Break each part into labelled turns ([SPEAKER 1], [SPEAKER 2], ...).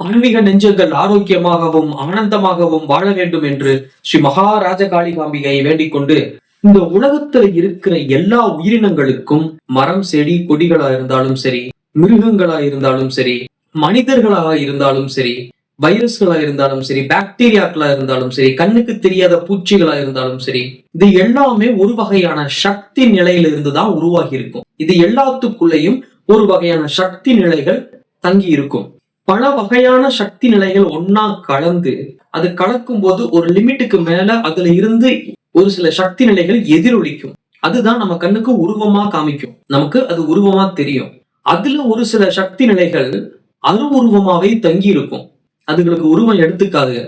[SPEAKER 1] ஆன்மீக நெஞ்சங்கள் ஆரோக்கியமாகவும் ஆனந்தமாகவும் வாழ வேண்டும் என்று ஸ்ரீ மகாராஜ காளிகாம்பிகை வேண்டிக் கொண்டு இந்த உலகத்துல இருக்கிற எல்லா உயிரினங்களுக்கும் மரம் செடி கொடிகளா இருந்தாலும் சரி மிருகங்களா இருந்தாலும் சரி மனிதர்களாக இருந்தாலும் சரி வைரஸ்களா இருந்தாலும் சரி பாக்டீரியாக்களா இருந்தாலும் சரி கண்ணுக்கு தெரியாத பூச்சிகளா இருந்தாலும் சரி இது எல்லாமே ஒரு வகையான சக்தி நிலையில இருந்து தான் உருவாகி இருக்கும். இது எல்லாத்துக்குள்ளேயும் ஒரு வகையான சக்தி நிலைகள் தங்கி இருக்கும் பல வகையான சக்தி நிலைகள் ஒன்னா கலந்து அது கலக்கும் போது ஒரு லிமிட்டுக்கு மேல அதுல இருந்து ஒரு சில சக்தி நிலைகள் எதிரொலிக்கும். அதுதான் நம்ம கண்ணுக்கு உருவமா காமிக்கும். நமக்கு அது உருவமா தெரியும். அதுல ஒரு சில சக்தி நிலைகள் அரு உருவமாவே தங்கி இருக்கும். அதுகளுக்கு உருவம் எடுத்துக்காது.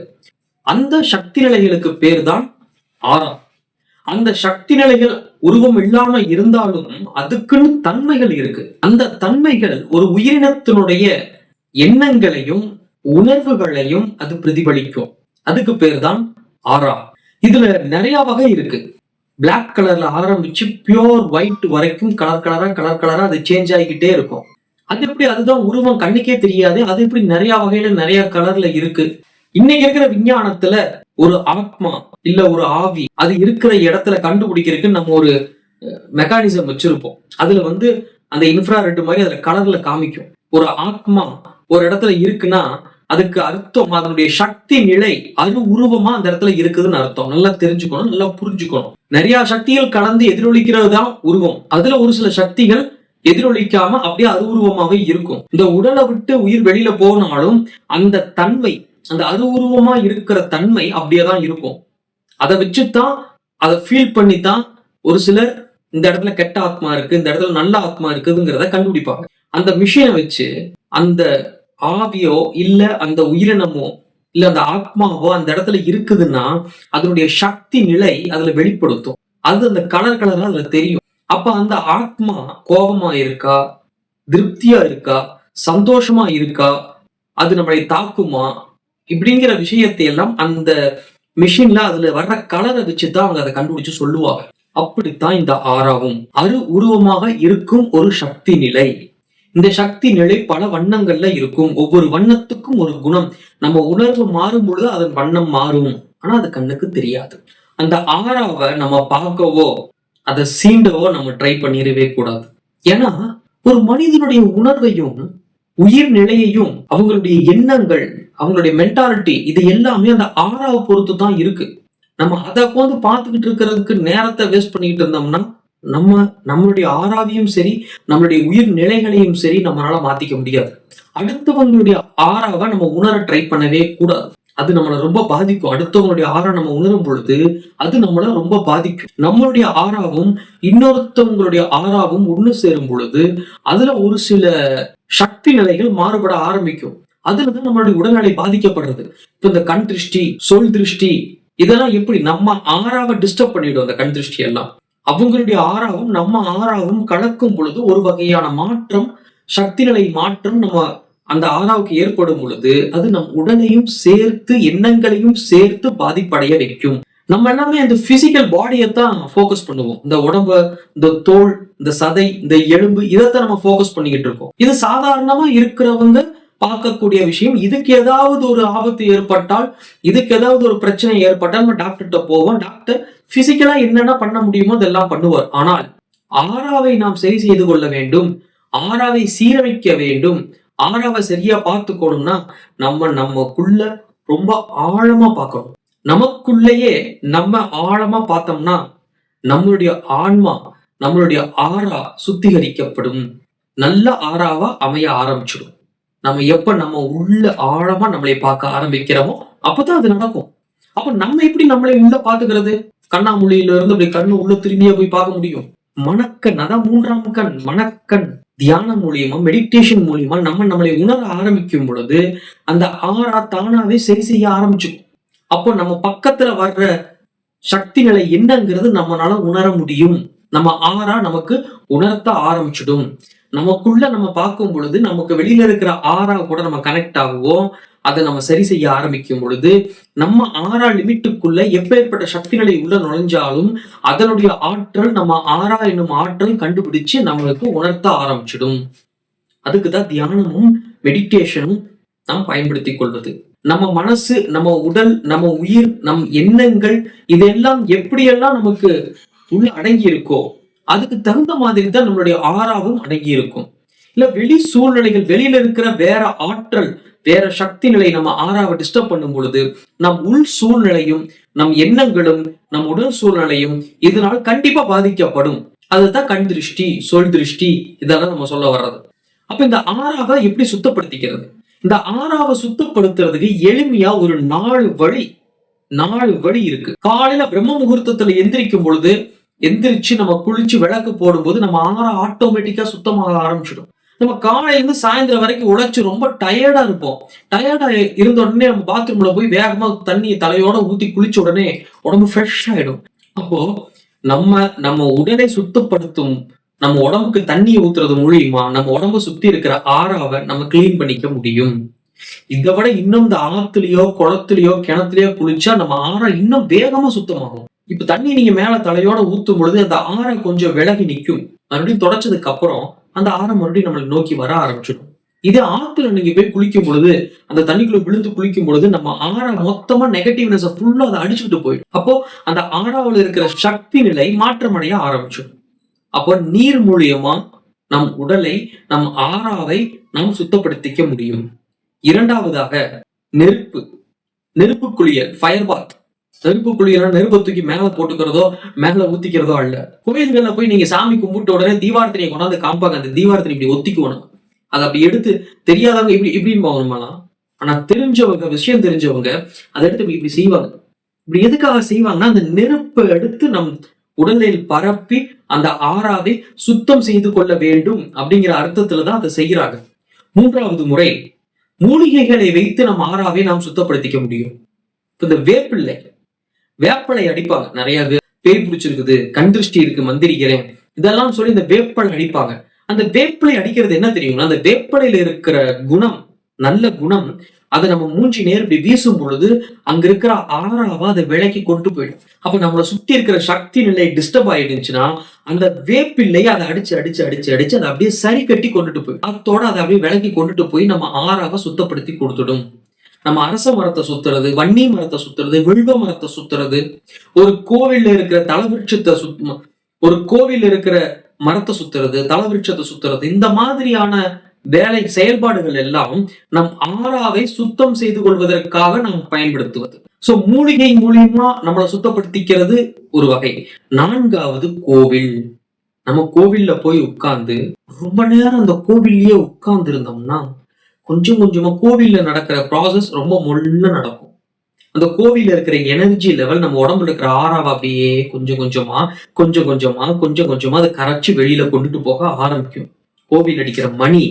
[SPEAKER 1] அந்த சக்தி நிலைகளுக்கு பேர் தான் ஆறா அந்த சக்தி நிலைகள் உருவம் இல்லாம இருந்தாலும் அதுக்குன்னு தன்மைகள் இருக்கு. அந்த தன்மைகள் ஒரு உயிரினத்தினுடைய எண்ணங்களையும் உணர்வுகளையும் அது பிரதிபலிக்கும். அதுக்கு பேர் தான் ஆரா இதுல நிறைய வகை இருக்கு. பிளாக் கலர்ல ஆரம்பிச்சு பியோர் ஒயிட் வரைக்கும் கலர் கலரா கலர் கலரா அது சேஞ்ச் ஆகிக்கிட்டே இருக்கும். அது எப்படி அதுதான் உருவம் கண்ணுக்கே தெரியாது. அது எப்படி நிறைய வகையில நிறைய கலர்ல இருக்கு. இன்னைக்கு இருக்கிற விஞ்ஞானத்துல ஒரு ஆத்மா இல்ல ஒரு ஆவி அது இருக்கிற இடத்துல கண்டுபிடிக்கிறதுக்கு நம்ம ஒரு மெக்கானிசம் வச்சிருப்போம். அதுல வந்து அந்த இன்ஃப்ராரெட் மாதிரி அதுல கலர்ல காமிக்கும். ஒரு ஆத்மா ஒரு இடத்துல இருக்குன்னா அதுக்கு அர்த்தம் அதனுடைய சக்தி நிலை அது உருவமா அந்த இடத்துல இருக்குதுன்னு அர்த்தம். நல்லா தெரிஞ்சுக்கணும் நல்லா புரிஞ்சுக்கணும். நிறைய சக்திகள் கலந்து எதிரொலிக்கிறது தான் உருவம். அதுல ஒரு சில சக்திகள் எதிரொலிக்காம அப்படியே அருவுருவமாவே இருக்கும். இந்த உடலை விட்டு உயிர் வெளியில போனாலும் அந்த தன்மை அந்த அருவுருவமா இருக்கிற தன்மை அப்படியே தான் இருக்கும். அதை வச்சுதான் அதை ஃபீல் பண்ணி தான் ஒரு சிலர் இந்த இடத்துல கெட்ட ஆத்மா இருக்கு இந்த இடத்துல நல்ல ஆத்மா இருக்குதுங்கிறத கண்டுபிடிப்பாங்க. அந்த மிஷினை வச்சு அந்த ஆவியோ இல்ல அந்த உயிரினமோ இல்ல அந்த ஆத்மாவோ அந்த இடத்துல இருக்குதுன்னா அதனுடைய சக்தி நிலை அதுல வெளிப்படுத்தும். அது அந்த கலர் கலரா அதுல தெரியும். அப்ப அந்த ஆத்மா கோபமா இருக்கா? திருப்தியா இருக்கா? சந்தோஷமா இருக்கா? அது நம்மளை தாக்குமா? இப்படிங்கிற விஷயத்தை எல்லாம் அந்த மிஷின்ல அதுல வர்ற கலரை வச்சுதான் அவங்க அதை கண்டுபிடிச்சு சொல்லுவாங்க. அப்படித்தான் இந்த ஆறாவும். அரு உருவமாக இருக்கும் ஒரு சக்தி நிலை. இந்த சக்தி நிலை பல வண்ணங்கள்ல இருக்கும். ஒவ்வொரு வண்ணத்துக்கும் ஒரு குணம். நம்ம உணர்வு மாறும் பொழுது அதன் வண்ணம் மாறும். ஆனா அது கண்ணுக்கு தெரியாது. அந்த ஆறாவை நம்ம பார்க்கவோ அதை சீண்டவோ நம்ம ட்ரை பண்ணிடவே கூடாது. ஏன்னா ஒரு மனிதனுடைய உணர்வையும் உயிர் நிலையையும் அவங்களுடைய எண்ணங்கள் அவங்களுடைய மென்டாலிட்டி இது எல்லாமே அந்த ஆறாவை பொறுத்து தான் இருக்கு. நம்ம அதை வந்து பார்த்துக்கிட்டு இருக்கிறதுக்கு நேரத்தை வேஸ்ட் பண்ணிக்கிட்டு இருந்தோம்னா நம்ம நம்மளுடைய ஆறாவையும் சரி நம்மளுடைய உயிர் நிலைகளையும் சரி நம்மளால மாத்திக்க முடியாது. அடுத்தவங்களுடைய ஆறாவை நம்ம உணர ட்ரை பண்ணவே கூடாது. அது நம்மளை ரொம்ப பாதிக்கும். அடுத்தவங்களுடைய ஆறா நம்ம உணரும் பொழுது அது நம்மள ரொம்ப பாதிக்கும். நம்மளுடைய ஆறாவும் இன்னொருத்தவங்களுடைய ஆறாவும் ஒண்ணு சேரும் பொழுது அதுல ஒரு சில சக்தி நிலைகள் மாறுபட ஆரம்பிக்கும். அதுலதான் நம்மளுடைய உடல்நிலை பாதிக்கப்படுறது. இப்ப இந்த கண் திருஷ்டி சொல் திருஷ்டி இதெல்லாம் எப்படி நம்ம ஆறாவை டிஸ்டர்ப் பண்ணிடும் அந்த கண் திருஷ்டி எல்லாம்? அவங்களுடைய ஆறாவும் நம்ம ஆறாவும் கலக்கும் பொழுது ஒரு வகையான மாற்றம் சக்தி நிலை மாற்றம் நம்ம அந்த ஆறாவுக்கு ஏற்படும் பொழுது அது நம் உடலையும் சேர்த்து எண்ணங்களையும் சேர்த்து பாதிப்படைய வைக்கும். நம்ம எல்லாமே அந்த பிசிக்கல் பாடியை தான் ஃபோக்கஸ் பண்ணுவோம். இந்த உடம்ப இந்த தோல் இந்த சதை இந்த எலும்பு இதைத்தான் நம்ம ஃபோக்கஸ் பண்ணிக்கிட்டு இருக்கோம். இது சாதாரணமா இருக்கிறவங்க பார்க்கக்கூடிய விஷயம். இதுக்கு ஏதாவது ஒரு ஆபத்து ஏற்பட்டால் இதுக்கு ஏதாவது ஒரு பிரச்சனை ஏற்பட்டால் நம்ம டாக்டர்கிட்ட போவோம். டாக்டர் பிசிக்கலா என்னென்ன பண்ண முடியுமோ அதெல்லாம் பண்ணுவார். ஆனால் ஆறாவை நாம் சரி செய்து கொள்ள வேண்டும். ஆறாவை சீரமைக்க வேண்டும். ஆறாவை சரியா பார்த்துக்கணும்னா நம்ம நமக்குள்ள ரொம்ப ஆழமா பார்க்கணும். நமக்குள்ளேயே நம்ம ஆழமா பார்த்தோம்னா நம்மளுடைய ஆன்மா நம்மளுடைய ஆறா சுத்திகரிக்கப்படும். நல்ல ஆறாவா அமைய ஆரம்பிச்சிடும். நம்ம எப்ப நம்ம உள்ள ஆழமா நம்மளை பார்க்க ஆரம்பிக்கிறோமோ அப்பதான் அது நடக்கும். அப்ப நம்ம எப்படி நம்மளை உள்ள பாத்துக்கிறது கண்ணாமூலியில இருந்து அப்படி கண்ணு உள்ள திரும்பியா போய் பார்க்க முடியும். மணக்கண் அதான் மூன்றாம் கண் மணக்கண் தியானம் மூலியமா மெடிடேஷன் மூலியமா நம்ம நம்மளை உணர ஆரம்பிக்கும் பொழுது அந்த ஆறா தானாவே சரி செய்ய ஆரம்பிச்சுக்கும் அப்போ நம்ம பக்கத்துல வர்ற சக்தி நிலை என்னங்கிறது நம்மளால உணர முடியும். நம்ம ஆறா நமக்கு உணர்த்த ஆரம்பிச்சிடும். நமக்குள்ள நம்ம பார்க்கும் பொழுது நமக்கு வெளியில இருக்கிற ஆறா கூட நம்ம கனெக்ட் ஆகுவோம். அதை நம்ம சரி செய்ய ஆரம்பிக்கும் பொழுது நம்ம ஆறா லிமிட்டுக்குள்ள எப்பேற்பட்ட சக்திகளை உள்ள நுழைஞ்சாலும் அதனுடைய ஆற்றல் நம்ம ஆறா என்னும் ஆற்றல் கண்டுபிடிச்சு நம்மளுக்கு உணர்த்த ஆரம்பிச்சிடும். அதுக்குதான் தியானமும் மெடிடேஷனும் நாம் பயன்படுத்தி கொள்வது. நம்ம மனசு நம்ம உடல் நம்ம உயிர் நம் எண்ணங்கள் இதெல்லாம் எப்படியெல்லாம் நமக்கு உள்ள அடங்கி இருக்கோ அதுக்கு தகுந்த மாதிரி தான் நம்மளுடைய ஆறாவும் அடங்கி இருக்கும். இல்ல வெளி சூழ்நிலைகள் வெளியில இருக்கிற வேற ஆற்றல் வேற சக்தி நிலை நம்ம ஆறாவை டிஸ்டர்ப் பண்ணும் பொழுது நம் உள் சூழ்நிலையும் நம் எண்ணங்களும் நம் உடல் சூழ்நிலையும் இதனால் கண்டிப்பா பாதிக்கப்படும். அதுதான் கண் திருஷ்டி சொல் திருஷ்டி இதெல்லாம் நம்ம சொல்ல வர்றது. அப்ப இந்த ஆறாவை எப்படி சுத்தப்படுத்திக்கிறது? இந்த ஆறாவை சுத்தப்படுத்துறதுக்கு எளிமையா ஒரு நாலு வழி நாலு வழி இருக்கு. காலையில பிரம்ம முகூர்த்தத்துல எந்திரிக்கும் பொழுது எந்திரிச்சு நம்ம குளிச்சு விளக்கு போடும்போது நம்ம ஆற ஆட்டோமேட்டிக்கா சுத்தமாக ஆரம்பிச்சிடும். நம்ம காலையில இருந்து சாயந்தரம் வரைக்கும் உழைச்சி ரொம்ப டயர்டா இருப்போம். டயர்டா இருந்த உடனே நம்ம பாத்ரூம்ல போய் வேகமா தண்ணியை தலையோட ஊத்தி குளிச்ச உடனே உடம்பு ஃப்ரெஷ் ஆயிடும். அப்போ நம்ம நம்ம உடலை சுத்தப்படுத்தும் நம்ம உடம்புக்கு தண்ணியை ஊத்துறது மூலியமா நம்ம உடம்ப சுத்தி இருக்கிற ஆறாவை நம்ம கிளீன் பண்ணிக்க முடியும். இதை விட இன்னும் இந்த ஆத்துலயோ குளத்துலயோ கிணத்துலயோ குளிச்சா நம்ம ஆறா இன்னும் வேகமா சுத்தமாகும். இப்ப தண்ணி நீங்க மேல தலையோட ஊத்தும் பொழுது அந்த ஆறை கொஞ்சம் விலகி நிற்கும். மறுபடியும் தொடச்சதுக்கு அப்புறம் அந்த ஆறை மறுபடியும் நம்மளை நோக்கி வர ஆரம்பிச்சிடும். இதே ஆத்துல நீங்க போய் குளிக்கும் பொழுது அந்த தண்ணிக்குள்ள விழுந்து குளிக்கும் பொழுது நம்ம ஆறா மொத்தமா நெகட்டிவ்னஸ் ஃபுல்லா அதை அடிச்சுட்டு போயிடும். அப்போ அந்த ஆறாவில் இருக்கிற சக்தி நிலை மாற்றமடைய ஆரம்பிச்சிடும். அப்போ நீர் மூலியமா நம் உடலை நம் ஆறாவை நாம் சுத்தப்படுத்திக்க முடியும். இரண்டாவதாக நெருப்பு. நெருப்பு குளியல் ஃபயர் பாத் நெருப்பு குளியல் நெருப்பை தூக்கி மேல போட்டுக்கிறதோ மேல ஊத்திக்கிறதோ அல்ல. கோயில்கள்ல போய் நீங்க சாமி கும்பிட்ட உடனே தீபாரத்தனையை கொண்டாந்து காமிப்பாங்க அந்த தீபாரத்தனை இப்படி ஒத்திக்குவணும் அதை அப்படி எடுத்து தெரியாதவங்க இப்படி இப்படின்னு போகணுமாலாம் ஆனா தெரிஞ்சவங்க விஷயம் தெரிஞ்சவங்க அதை எடுத்து இப்படி செய்வாங்க. இப்படி எதுக்காக செய்வாங்கன்னா அந்த நெருப்பை எடுத்து நம் உடலில் பரப்பி அந்த ஆறாவை சுத்தம் செய்து கொள்ள வேண்டும் அப்படிங்கிற அர்த்தத்துல தான் அதை செய்கிறாங்க. மூன்றாவது முறை மூலிகைகளை வைத்து நம் ஆறாவை நாம் சுத்தப்படுத்திக்க முடியும். இந்த வேப்பிள்ளை வேப்பனை அடிப்பாங்க. நிறைய பேர் பேய் பிடிச்சிருக்குது கண்திருஷ்டி இருக்கு மந்திரிக்கிறேன் இதெல்லாம் சொல்லி இந்த வேப்பலை அடிப்பாங்க. அந்த வேப்பிலை அடிக்கிறது என்ன தெரியுங்களா? அந்த வேப்பலையில இருக்கிற குணம் நல்ல குணம் அதை நம்ம மூஞ்சி நேர் இப்படி வீசும் பொழுது அங்க இருக்கிற ஆறாவா அதை விலக்கி கொண்டு போயிடும். அப்ப நம்மளை சுத்தி இருக்கிற சக்தி நிலை டிஸ்டர்ப் ஆயிடுச்சுன்னா அந்த வேப்பிள்ளையை அதை அடிச்சு அடிச்சு அடிச்சு அடிச்சு அதை அப்படியே சரி கட்டி கொண்டுட்டு போய் அதோட அதை அப்படியே விலக்கி கொண்டுட்டு போய் நம்ம ஆறாவா சுத்தப்படுத்தி கொடுத்துடும். நம்ம அரச மரத்தை சுத்துறது வன்னி மரத்தை சுத்துறது வில்வ மரத்தை சுத்துறது ஒரு கோவில்ல இருக்கிற தலவிருட்சத்தை சுத் ஒரு கோவில் இருக்கிற மரத்தை சுத்துறது தலவிருட்சத்தை சுத்துறது இந்த மாதிரியான வேலை செயல்பாடுகள் எல்லாம் நம் ஆறாவை சுத்தம் செய்து கொள்வதற்காக நாம் பயன்படுத்துவது. சோ மூலிகை மூலியமா நம்மளை சுத்தப்படுத்திக்கிறது ஒரு வகை. நான்காவது கோவில். நம்ம கோவில்ல போய் உட்கார்ந்து ரொம்ப நேரம் அந்த கோவில்லயே உட்கார்ந்து இருந்தோம்னா கொஞ்சம் கொஞ்சமா கோவில்ல நடக்கிற ப்ராசஸ் ரொம்ப முள்ள நடக்கும். அந்த கோவில்ல இருக்கிற எனர்ஜி லெவல் நம்ம உடம்புல இருக்கிற ஆறாவை அப்படியே கொஞ்சம் கொஞ்சமா கொஞ்சம் கொஞ்சமா கொஞ்சம் கொஞ்சமா அதை கரைச்சு வெளியில கொண்டுட்டு போக ஆரம்பிக்கும். கோவில் அடிக்கிற மணி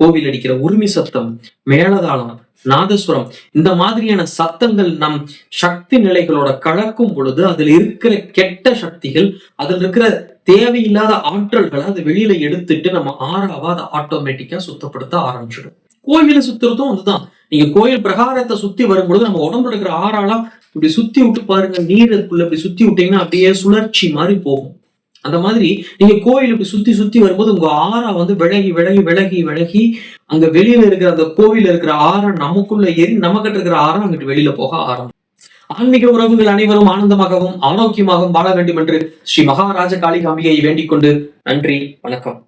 [SPEAKER 1] கோவில் அடிக்கிற உரிமை சத்தம் மேலதாளம் நாதஸ்வரம் இந்த மாதிரியான சத்தங்கள் நம் சக்தி நிலைகளோட கலக்கும் பொழுது அதுல இருக்கிற கெட்ட சக்திகள் அதுல இருக்கிற தேவையில்லாத ஆற்றல்களை அதை வெளியில எடுத்துட்டு நம்ம ஆறாவா அதை ஆட்டோமேட்டிக்கா சுத்தப்படுத்த ஆரம்பிச்சிடும். கோவிலை சுத்துறதும் அதுதான். நீங்க கோயில் பிரகாரத்தை சுத்தி வரும்பொழுது நம்ம உடம்புல இருக்கிற ஆறாலாம் இப்படி சுத்தி விட்டு பாருங்க நீருக்குள்ள இப்படி சுத்தி விட்டீங்கன்னா அப்படியே சுழற்சி மாதிரி போகும். அந்த மாதிரி நீங்க கோயில் இப்படி சுத்தி சுத்தி வரும்போது உங்க ஆறா வந்து விலகி விலகி விலகி விலகி அங்க வெளியில இருக்கிற அந்த கோவில இருக்கிற ஆறை நமக்குள்ள ஏறி நமக்கிட்ட இருக்கிற ஆறா அங்கிட்டு வெளியில போக ஆரம்பிக்கும். ஆன்மீக உறவுகள் அனைவரும் ஆனந்தமாகவும் ஆரோக்கியமாகவும் வாழ வேண்டும் என்று ஸ்ரீ மகாராஜ காளிகாம்பிகையை வேண்டிக் கொண்டு நன்றி வணக்கம்.